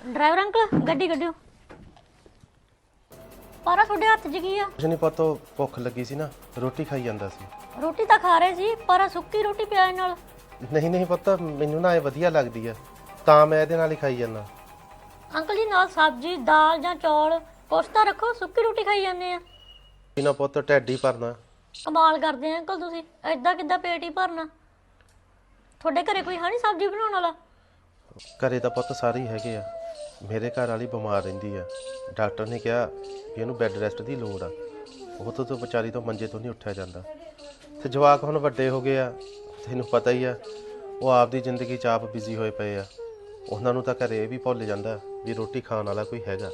Driver uncle ਗੱਡੀ ਕੱਢਿਓ। ਪਾਰਾ ਤੁਹਾਡੇ ਹੱਥ 'ਚ ਕੀ ਆ? ਕੁਛ ਨਹੀਂ ਪਤਾ ਭੁੱਖ ਲੱਗੀ ਸੀ ਨਾ ਰੋਟੀ ਖਾਈ ਜਾਂਦਾ ਸੀ। ਰੋਟੀ ਤਾਂ ਖਾ ਰਹੇ ਸੀ ਪਰ ਸੁੱਕੀ ਰੋਟੀ ਪਿਆਜ਼ ਨਾਲ। ਨਹੀਂ ਨਹੀਂ ਪਤਾ ਮੈਨੂੰ ਨਾ ਇਹ ਵਧੀਆ ਲੱਗਦੀ ਆ ਤਾਂ ਮੈਂ ਇਹਦੇ ਨਾਲ ਹੀ ਖਾਈ ਜਾਂਦਾ। ਅੰਕਲ ਜੀ ਨਾਲ ਸਬਜ਼ੀ ਦਾਲ ਜਾਂ ਚੌਲ ਕੁਛ ਤਾਂ ਰੱਖੋ ਸੁੱਕੀ ਰੋਟੀ ਖਾਈ ਜਾਂਦੇ ਆ। ਬਿਨਾ ਪੁੱਤ ਢਿੱਡ ਹੀ ਭਰਨਾ। ਕਮਾਲ ਕਰਦੇ ਆ ਅੰਕਲ ਤੁਸੀਂ ਐਦਾਂ ਕਿੱਦਾਂ ਪੇਟ ਹੀ ਭਰਨਾ। ਤੁਹਾਡੇ ਘਰੇ ਕੋਈ ਹੈ ਨਹੀਂ ਸਬਜ਼ੀ ਬਣਾਉਣ ਵਾਲਾ? ਘਰੇ ਤਾਂ ਪੁੱਤ ਸਾਰੇ ਹੀ ਹੈਗੇ ਆ। ਮੇਰੇ ਘਰ ਵਾਲੀ ਬਿਮਾਰ ਰਹਿੰਦੀ ਆ। ਡਾਕਟਰ ਨੇ ਕਿਹਾ ਵੀ ਇਹਨੂੰ ਬੈੱਡ ਰੈਸਟ ਦੀ ਲੋੜ ਆ। ਉਹ ਤੋਂ ਤਾਂ ਵਿਚਾਰੀ ਤੋਂ ਮੰਜੇ ਤੋਂ ਨਹੀਂ ਉੱਠਿਆ ਜਾਂਦਾ। ਤੇ ਜਵਾਕ ਹੁਣ ਵੱਡੇ ਹੋ ਗਏ ਆ। ਤੈਨੂੰ ਪਤਾ ਹੀ ਆ ਉਹ ਆਪਦੀ ਜ਼ਿੰਦਗੀ 'ਚ ਆਪ ਬਿਜ਼ੀ ਹੋਏ ਪਏ ਆ। ਉਹਨਾਂ ਨੂੰ ਤਾਂ ਘਰੇ ਇਹ ਵੀ ਭੁੱਲ ਜਾਂਦਾ ਵੀ ਰੋਟੀ ਖਾਣ ਵਾਲਾ ਕੋਈ ਹੈਗਾ।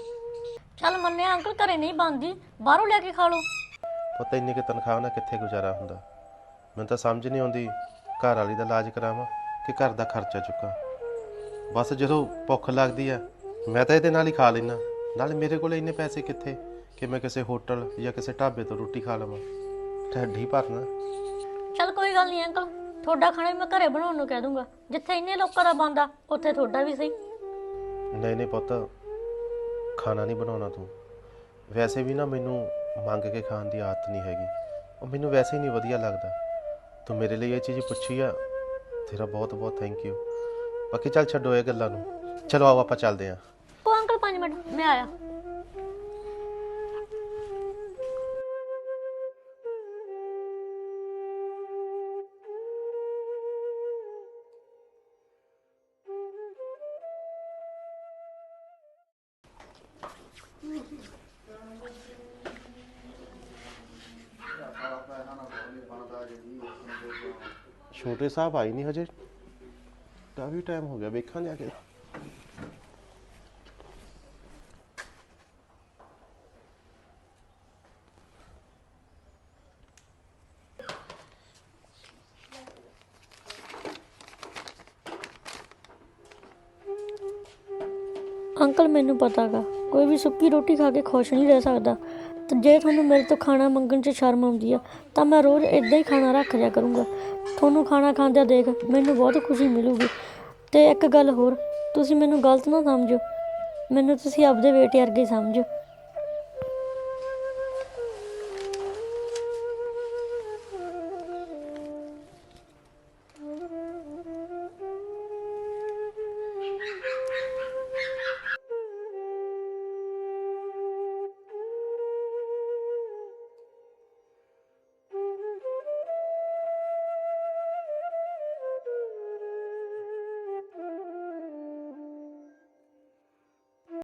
ਚੱਲ ਮੰਨਿਆ ਅੰਕਲ ਘਰੇ ਨਹੀਂ ਬਣਦੀ। ਬਾਹਰੋਂ ਲੈ ਕੇ ਖਾ ਲਓ। ਪਤਾ ਇੰਨੀ ਕਿ ਤਨਖਾਹ ਨਾਲ ਕਿੱਥੇ ਗੁਜ਼ਾਰਾ ਹੁੰਦਾ? ਮੈਨੂੰ ਤਾਂ ਸਮਝ ਨਹੀਂ ਆਉਂਦੀ ਘਰ ਵਾਲੀ ਦਾ ਇਲਾਜ ਕਰਾਵਾਂ ਕਿ ਘਰ ਦਾ ਖਰਚਾ ਚੁੱਕਾਂ। ਬਸ ਜਦੋਂ ਭੁੱਖ ਲੱਗਦੀ ਆ ਮੈਂ ਤਾਂ ਇਹਦੇ ਨਾਲ ਹੀ ਖਾ ਲੈਣਾ ਨਾਲੇ ਮੇਰੇ ਕੋਲ ਇੰਨੇ ਪੈਸੇ ਕਿੱਥੇ ਕਿ ਮੈਂ ਕਿਸੇ ਹੋਟਲ ਜਾਂ ਕਿਸੇ ਢਾਬੇ ਤੋਂ ਰੋਟੀ ਖਾ ਲਵਾਂ। ਢੱਡ ਹੀ ਭਰਨਾ। ਚੱਲ ਕੋਈ ਗੱਲ ਨਹੀਂ ਅੰਕਲ ਤੁਹਾਡਾ ਖਾਣਾ ਵੀ ਮੈਂ ਘਰੇ ਬਣਾਉਣ ਨੂੰ ਕਹਿ ਦੂੰਗਾ। ਜਿੱਥੇ ਇੰਨੇ ਲੋਕਾਂ ਦਾ ਬੰਦਾ ਉੱਥੇ ਤੁਹਾਡਾ ਵੀ ਸਹੀ। ਨਹੀਂ ਨਹੀਂ ਪੁੱਤ ਖਾਣਾ ਨਹੀਂ ਬਣਾਉਣਾ ਤੂੰ। ਵੈਸੇ ਵੀ ਨਾ ਮੈਨੂੰ ਮੰਗ ਕੇ ਖਾਣ ਦੀ ਆਦਤ ਨਹੀਂ ਹੈਗੀ। ਉਹ ਮੈਨੂੰ ਵੈਸੇ ਹੀ ਨਹੀਂ ਵਧੀਆ ਲੱਗਦਾ। ਤੂੰ ਮੇਰੇ ਲਈ ਇਹ ਚੀਜ਼ ਪੁੱਛੀ ਆ ਤੇਰਾ ਬਹੁਤ ਬਹੁਤ ਥੈਂਕ ਯੂ ਬਾਕੀ ਚੱਲ ਛੱਡੋ ਇਹ ਗੱਲਾਂ ਨੂੰ। ਚਲੋ ਆਓ ਆਪਾਂ ਚੱਲਦੇ ਆਂ। ਉਹ ਅੰਕਲ 5 ਮਿੰਟ, ਮੈਂ ਆਇਆ। ਛੋਟੇ ਸਾਹਿਬ ਆਈ ਨਹੀਂ ਹਜੇ। ਕਾਫੀ ਟਾਈਮ ਹੋ ਗਿਆ ਵੇਖਾਂ ਜਾ ਕੇ। ਅੰਕਲ ਮੈਨੂੰ ਪਤਾਗਾ। ਕੋਈ ਵੀ ਸੁੱਕੀ ਰੋਟੀ ਖਾ ਕੇ ਖੁਸ਼ ਨਹੀਂ ਰਹਿ ਸਕਦਾ। ਤੇ ਜੇ ਤੁਹਾਨੂੰ ਮੇਰੇ ਤੋਂ ਖਾਣਾ ਮੰਗਣ 'ਚ ਸ਼ਰਮ ਆਉਂਦੀ ਆ, ਤਾਂ ਮੈਂ ਰੋਜ਼ ਇਦਾਂ ਹੀ ਖਾਣਾ ਰੱਖ ਲਿਆ ਕਰੂੰਗਾ। ਤੁਹਾਨੂੰ ਖਾਣਾ ਖਾਂਦਿਆਂ ਦੇਖ ਮੈਨੂੰ ਬਹੁਤ ਖੁਸ਼ੀ ਮਿਲੂਗੀ। ਤੇ ਇੱਕ ਗੱਲ ਹੋਰ, ਤੁਸੀਂ ਮੈਨੂੰ ਗਲਤ ਨਾ ਸਮਝੋ। ਮੈਨੂੰ ਤੁਸੀਂ ਆਪਦੇ ਬੇਟੇ ਵਰਗੇ ਸਮਝੋ।